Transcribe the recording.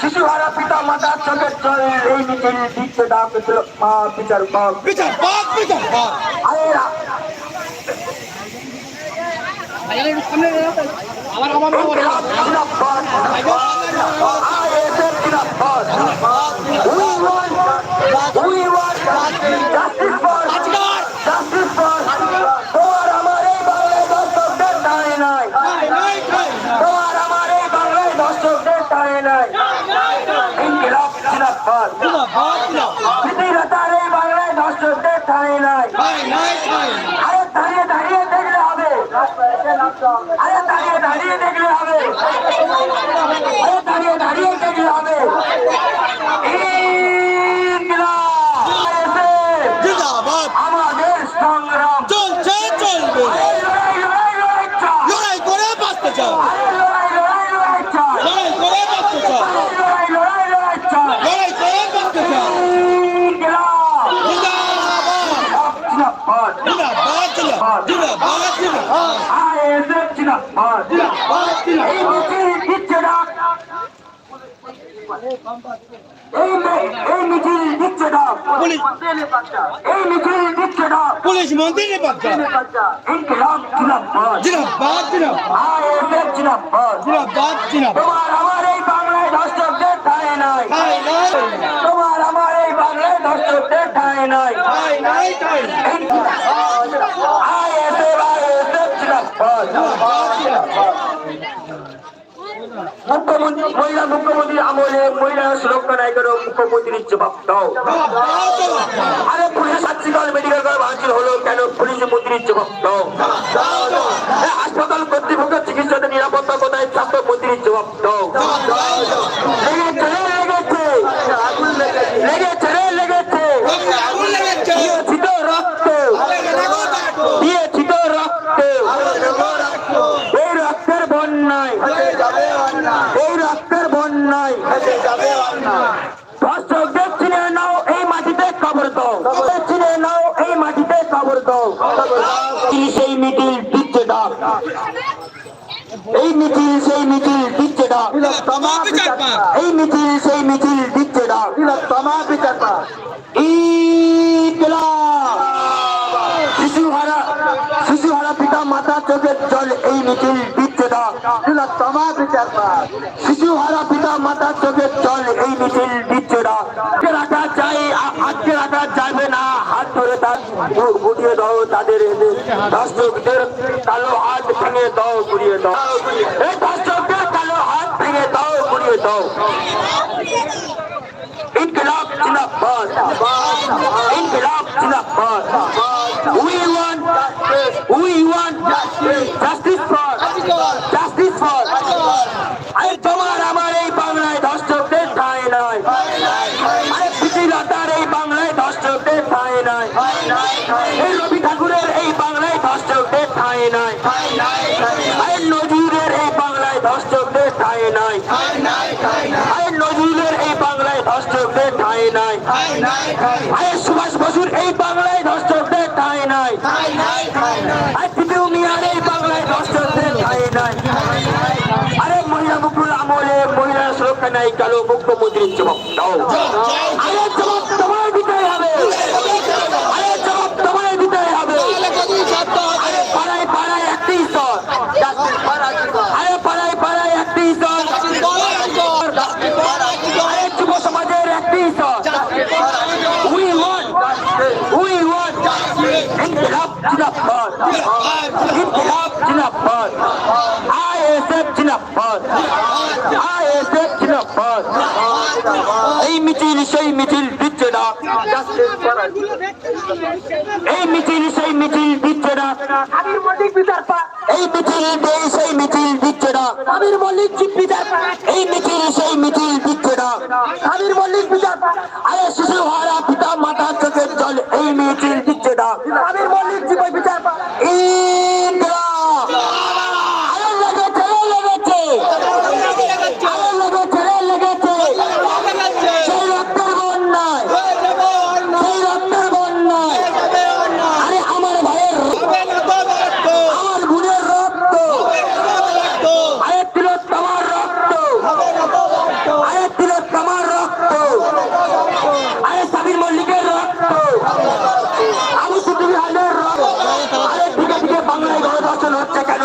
শিশু হারা পিতা মাতা চোখের জল এই মিছিল দিচ্ছে ডাক ছিল মা বিচার পাক বিচার পাক বিচার আমার আমার ইনকিলাব জিন্দাবাদ আইএসএফ জিন্দাবাদ We want, we want justice for, justice for, তোমার আমার এই বাংলায় দর্শকদের দাঁড়িয়ে নাই তোমার আমার এই বাংলায় দর্শকদের দাঁড়িয়ে নাই জিন্দাবাদ পৃথিবীতার এই বাংলায় দর্শকদের দাঁড়িয়ে নাই। আরে দাঁড়িয়ে দাঁড়িয়ে দেখলে হবে। আরে দাঁড়িয়ে দাঁড়িয়ে দেখলে হবে। আরে দাঁড়িয়ে দাঁড়িয়ে দেখলে হবে ইনকিলাব আইএসএফ জিন্দাবাদ আমাদের সংগ্রাম চলছে চলবে আরে লড়াই লড়াই লড়াই চাই লড়াই করে বাঁচতে চাও আরে লড়াই লড়াই লড়াই চাই লড়াই করে বাঁচতে চাও আরে লড়াই লড়াই লড়াই চাই লড়াই করে বাঁচতে চাও ইনকিলাব জিন্দাবাদ জিন্দাবাদ জিন্দাবাদ জিন্দাবাদ জিন্দাবাদ জিন্দাবাদ আইএসএফ জিন্দাবাদ জিন্দাবাদ এই মিছিল দিচ্ছে ডাক এই মে- এই মিছিল দিচ্ছে ডাক পুলিশ মন্ত্রী বাচ্চা ইনকিলাব জিন্দাবাদ জিন্দাবাদ জিন্দাবাদ আইএসএফ জিন্দাবাদ জিন্দাবাদ জিন্দাবাদ তোমার আমার এই বাংলায় দর্শকদের ঠাঁই নাই ঠাই নাই তোমার আমার এই বাংলায় দর্শকদের ঠাঁই নাই ঠাই নাই ঠাই নাই আইএসএফ আইএসএফ জিন্দাবাদ মুখ্যমন্ত্রী আমলে মহিলা সুরক্ষা নায়কের মুখ্যমন্ত্রীর জবাব দাও। আরে পুলিশ সাতশিকাল মেডিকেল কলেজ ভাঙচুর হলো কেন পুলিশ মন্ত্রীর জবাব দাও। হাসপাতাল কর্তৃপক্ষ চিকিৎসাতে নিরাপত্তা কোথায় স্বাস্থ্য মন্ত্রীর জবাব দাও। এই রক্তের বন্যায়। দর্শকদের চিনে নাও এই মাটিতে কবর দাও। চিনে নাও এই মাটিতে কবর দাও। সেই মিটিল দিচ্ছে ডাক। এই মিছিল সেই মিছিল দিচ্ছে ডাক। এই মিছিল সেই মিছিল দিচ্ছে ডাক। তমা শিশুহারা শিশুহারা পিতা মাতা চোখের জল এই মিছিল দিচ্ছে ডাক তমা বিচার পাক শিশুহারা পিতা মাতা চোখের জল এই মিছিল দিচ্ছে ডাক আজকে রাখা চাই আজকে রাখা যাবে না। হাত ধরে তার গুটিয়ে দাও তাদের দর্শকদের কালো হাত ভেঙে দাও গুড়িয়ে দাও। এই দর্শকদের কালো হাত ভেঙে দাও গুড়িয়ে দাও। ইনকিলাব জিন্দাবাদ। we want we want justice. Justice for আরে তোমার আমার এই বাংলায় দর্শকদের ঠাঁই নাই আরে পৃথিবীলতার এই এই ঠাকুরের এই বাংলায় দর্শকদের ঠাঁই নাই। আরে নজরুলের এই বাংলায় দর্শকদের ঠাঁই নাই। আরে নজরুলের এই বাংলায় দর্শকদের ঠাঁই নাই। আরে সুভাষ বসুর এই বাংলায় দর্শকদের ঠাঁই নাই। আরে পিটু মিয়ার এই বাংলায় দর্শকদের ঠাঁই নাই। আরে মহিলা মুকুল আমলে মহিলা সুরক্ষা নাই, কালো মুখ্যমন্ত্রীর জবাব দাও। আরে জবাব তোমায় দিতে হবে। আরে জবাব তোমায় দিতে হবে। আরে পাড়ায় পাড়ায় একটি স্তর আরে পাড়ায় পাড়ায় একটি স্তর আরে যুব সমাজের একটি স্তর উই ওয়ান্ট উই ওয়ান্ট ইনকিলাব জিন্দাবাদ ইনকিলাব জিন্দাবাদ আইএসএফ জিন্দাবাদ আইএসএফ জিন্দাবাদ এই মিছিল সেই মিছিল দিচ্ছে না। এই মিছিল সেই মিছিল দিচ্ছে না। এই মিছিল সেই মিছিল দিচ্ছে না। আমির মল্লিক এই মিছিল সেই মিছিল দিচ্ছে না। আমির মল্লিক বিচার আরে শিশু হারা পিতা মাতা চোখের জল এই মিছিল দিচ্ছে না। হচ্ছে কেন